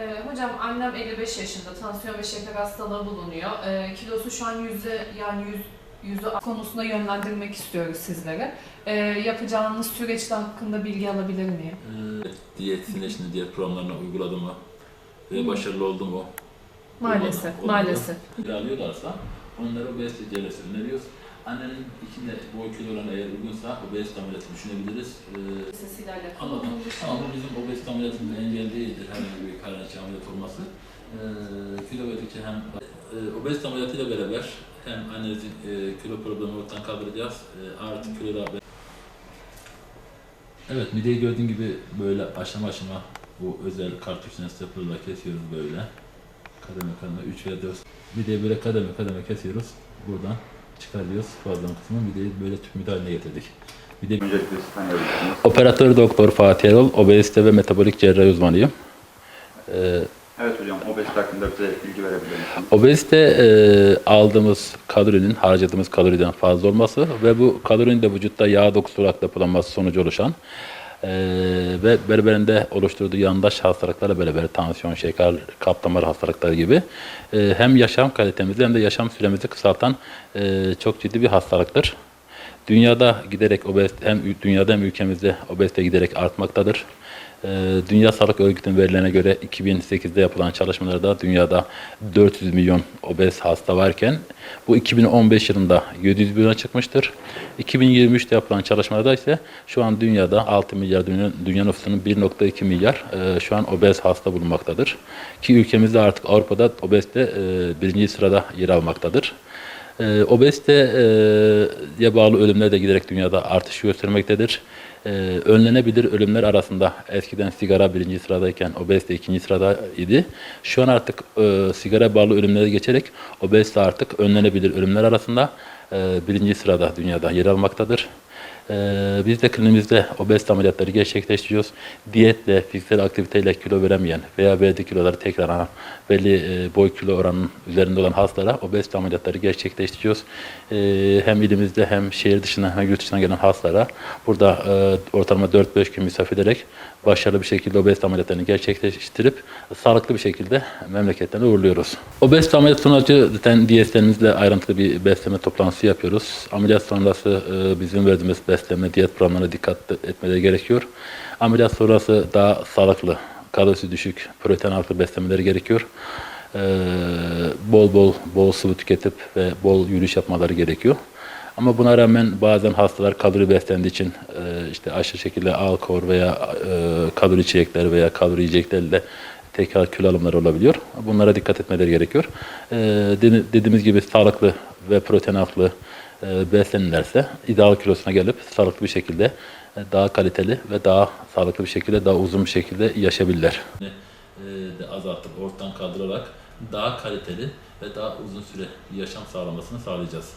Ee, hocam annem 55 yaşında, tansiyon ve şeker hastalığı bulunuyor. Ee, kilosu şu an yüzde yani yüz, yüzde konusunda yönlendirmek istiyoruz sizlere. Ee, yapacağınız süreçte hakkında bilgi alabilir miyim? Ee, diyetini şimdi diyet programlarına uyguladı mı ve başarılı oldu mu? Maalesef, Olmadı. maalesef. alıyorlarsa onlara obez ticareti öneriyoruz. Annenin içinde boy kilo oranı eğer uygunsa obez ameliyatı düşünebiliriz. Ee, Sesiyle alakalı. Anladım. Ama bu bizim obez ameliyatının engel değildir herhangi bir içi ameliyat olması. Ee, kilo verdikçe hem e, obez ameliyatıyla beraber hem annenizin e, kilo problemi ortadan kaldıracağız. E, artı kiloda Evet mideyi gördüğün gibi böyle aşama aşama bu özel kartuşla staplerla kesiyoruz böyle. Kademe kademe 3 veya 4. Mideyi böyle kademe kademe kesiyoruz. Buradan çıkarıyoruz fazladan kısmı. Mideyi böyle tüp mide haline getirdik. Sizi tanıyabilirsiniz. Operatör doktor Fatih Erol, obezite ve metabolik cerrahi uzmanıyım. Ee, Evet hocam, obezite hakkında bize bilgi verebilir misiniz? obezite e, aldığımız kalorinin harcadığımız kaloriden fazla olması ve bu kalorinin de vücutta yağ dokusu olarak depolanması sonucu oluşan e, ve beraberinde oluşturduğu yandaş hastalıklarla beraber tansiyon, şeker, kalp damar hastalıkları gibi e, hem yaşam kalitemizi hem de yaşam süremizi kısaltan e, çok ciddi bir hastalıktır. Dünyada giderek obezite hem dünyada hem ülkemizde obezite giderek artmaktadır. Ee, Dünya Sağlık Örgütü'nün verilerine göre 2008'de yapılan çalışmalarda dünyada 400 milyon obez hasta varken bu 2015 yılında 700 milyona çıkmıştır. 2023'te yapılan çalışmalarda ise şu an dünyada 6 milyar dünya, dünya nüfusunun 1.2 milyar e, şu an obez hasta bulunmaktadır. Ki ülkemizde artık Avrupa'da obezite e, birinci sırada yer almaktadır. E, obeziteye bağlı ölümler de giderek dünyada artış göstermektedir. E, önlenebilir ölümler arasında eskiden sigara birinci sıradayken obezite ikinci sırada idi. Şu an artık e, sigara bağlı ölümlere geçerek obezite artık önlenebilir ölümler arasında e, birinci sırada dünyada yer almaktadır. Ee, biz de klinimizde obezite ameliyatları gerçekleştiriyoruz. Diyetle, fiziksel aktiviteyle kilo veremeyen veya verdiği kiloları tekrar belli e, boy kilo oranının üzerinde olan hastalara obezite ameliyatları gerçekleştiriyoruz. Ee, hem ilimizde hem şehir dışından hem yurt dışından gelen hastalara burada e, ortalama 4-5 gün misafir ederek başarılı bir şekilde obezite ameliyatlarını gerçekleştirip sağlıklı bir şekilde memleketlerine uğurluyoruz. Obezite ameliyat sonrası zaten diyetlerimizle ayrıntılı bir besleme toplantısı yapıyoruz. Ameliyat sonrası e, bizim verdiğimiz besleme, diyet programlarına dikkat etmeleri gerekiyor. Ameliyat sonrası daha sağlıklı, kalorisi düşük, protein ağırlıklı beslemeleri gerekiyor. E, bol bol bol sıvı tüketip ve bol yürüyüş yapmaları gerekiyor. Ama buna rağmen bazen hastalar kalori beslendiği için e, işte aşırı şekilde alkol veya e, kalori içecekler veya kalori yiyeceklerle tekrar kilo alımları olabiliyor. Bunlara dikkat etmeleri gerekiyor. E, dedi- dediğimiz gibi sağlıklı ve protein ağırlıklı e, beslenirlerse ideal kilosuna gelip sağlıklı bir şekilde e, daha kaliteli ve daha sağlıklı bir şekilde daha uzun bir şekilde yaşayabilirler. de azaltıp ortadan kaldırarak daha kaliteli ve daha uzun süre yaşam sağlamasını sağlayacağız.